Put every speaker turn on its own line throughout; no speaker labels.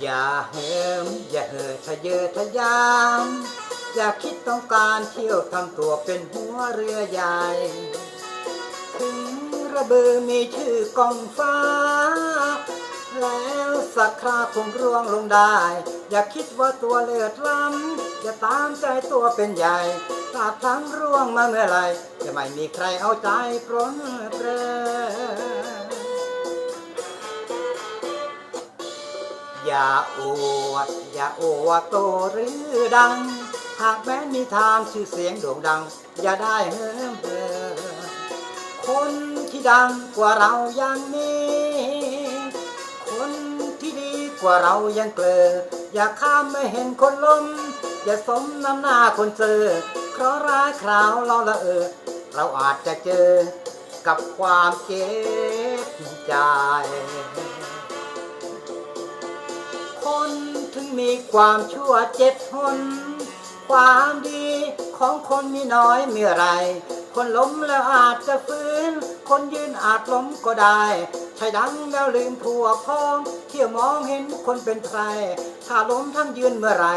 อย่าเหิมอย่าเห่อทะเยอทะยาน อย่าคิดต้องการเที่ยวทำตัวเป็นหัวเรือใหญ่ถึงระเบือมีชื่อกองฟ้า แล้วสักคราคงร่วงลงได้ อย่าคิดว่าตัวเลือดล้ำอย่าตามใจตัวเป็นใหญ่ถ้าพลั้งร่วงมาเมื่อไรจะไม่มีใครเอาใจปรนเปร อย่าอวด อย่าอวดโตหรือดัง หากแม้มีทางชื่อเสียงโด่งดัง อย่าได้เฮิมเหิมคนที่ดังกว่าเรายังมีคนที่ดีกว่าเรายังเกลออย่าข้ามไม่เห็นคนล้มอย่าสมน้ำหน้าคนเจอเพราะร้ายคราวเราละเออ เราอาจจะเจอกับความเจ็บใจ คนถึงมีความชั่วเจ็ดหนความดีของคนมีน้อยเมื่อไร คนล้มแล้วอาจจะฟื้น คนยืนอาจล้มก็ได้ใช่ดังแล้วลืมพวพ้อง เที่ยวมองเห็นคนเป็นใคร ถ้าล้มทั้งยืนเมื่อไร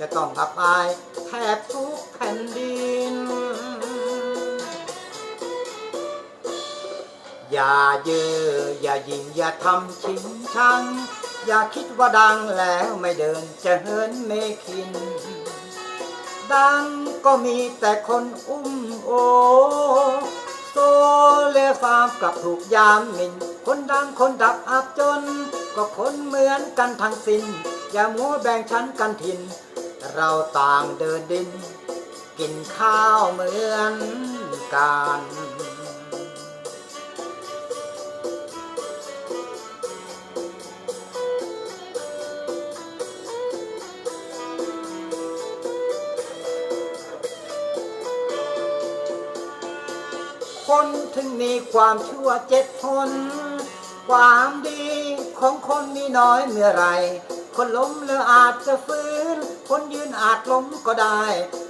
จะต้องอับอายแทบทุกแผ่นดิน อย่าเยออย่ายิงอย่าทำชิงชัง อย่าคิดว่าดังแล้วไม่เดินจะเหินเมขิน ดังก็มีแต่คนอุ้มโอ โซเลฟามกลับถูกยามหมิน คนดังคนดับอับจน ก็คนเหมือนกันทั้งสิ้น อย่ามัวแบ่งชั้นกันทิน เราต่างเดินดิน กินข้าวเหมือนกัน คนถึงมีความชั่วเจ็ดคนความดีของคนมีน้อยเมื่อไร คนล้มแล้วอาจจะฟื้น คนยืนอาจล้มก็ได้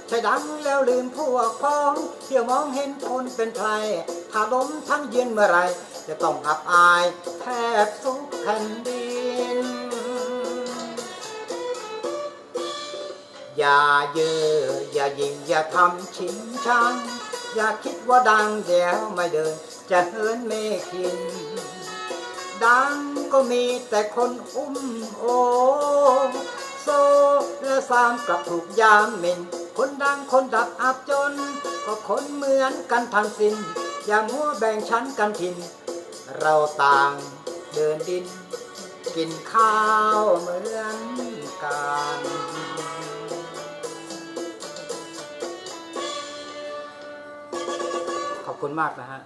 ใช่ดังแล้วลืมพวกพ้องเที่ยวมองเห็นคนเป็นใคร ถ้าล้มทั้งยืนเมื่อไร จะต้องอับอายแทบสุกแผ่นดิน อย่าเยืออย่ายิงอย่าทำชิงชัง อย่าคิดว่าดังเดี๋ยวไม่เดิน จะเหินเมขิน ดังก็มีแต่คนอุ้มโอ โซและสามกลับถูกยามหมิน คนดังคนดับอับจน ก็คนเหมือนกันทั้งสิ้น อย่ามัวแบ่งชั้นกันทิน เราต่างเดินดิน กินข้าวเหมือนกัน คุณมากนะฮะ